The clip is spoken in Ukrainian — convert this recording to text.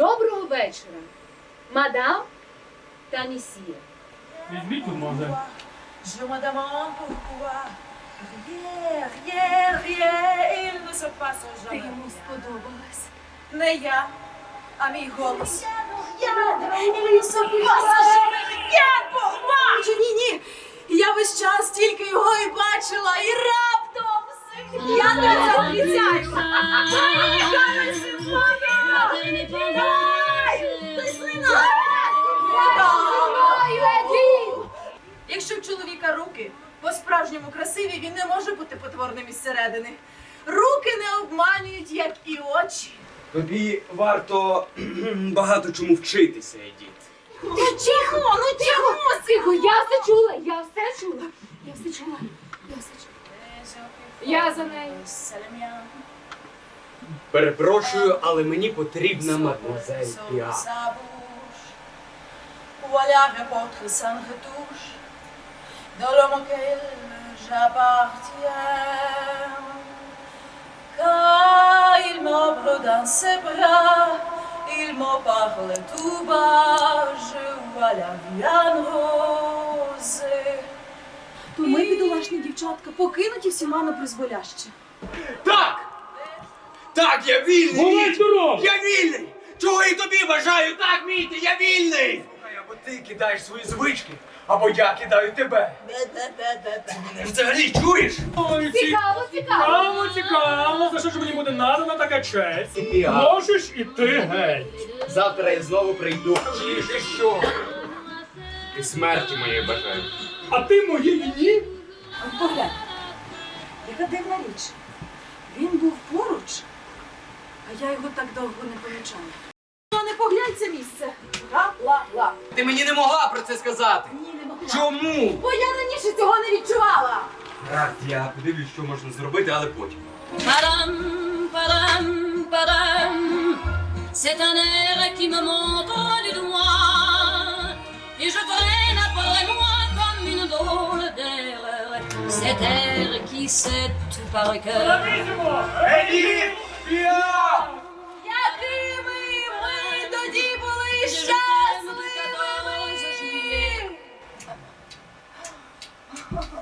Доброго вечора, мадам та месьє. Візьміть тут може. Je me demande pourquoi. Rien, rien, rien, il ne se passe Ти jamais. йому сподобалась. Не я, а мій голос. Я, il ne se passe jamais rien pour moi. Чи ні, ні. Я весь час тільки його і бачила, і раптом я тобі в руки по-справжньому красиві, він не може бути потворним із середини. Руки не обманюють, як і очі. Тобі варто багато чому вчитися, Едіт. Ну тихо, ну тихо! Тихо, я все чула, я все чула. Я все чула, я все чула. Я за нею. Перепрошую, але мені потрібна мадмуазель Піа. Votre sans retouche dans l'homme auquel j'appartiens. Quand il m'ouvre dans ses bras, il me parle tout bas, je vois la vie en rose. То ми, бідолашні дівчатка, покинуті всіма на призволяще. Так! Так, я вільний! Бувай здоров! Я вільний! Чого і тобі бажаю! Так, Міті, я вільний! Ти кидаєш свої звички, або я кидаю тебе. Ти мене взагалі чуєш? Ой, Цікаво, цікаво. Цікаво, цікаво. За що ж мені буде надана така честь? Піа. Можеш іти геть. Завтра я знову прийду. Чи ти що? І смерті моєї бажаю. А ти моєї ні? От поглянь, яка дивна річ. Він був поруч, а я його так довго не помічала. Ну, не поглянь це місце. Ла-ла-ла. Ти мені не могла про це сказати. Ні, не могла. Чому? Бо я раніше цього не відчувала. Гаразд, я подивлюсь, що можна зробити, але потім. Padam, padam, padam. C'est un air qui me montre du doigt. Et je traîne après moi comme une drôle d'erreur. Cet air qui sait tout par cœur. Едіт! Піа! Ha ha ha.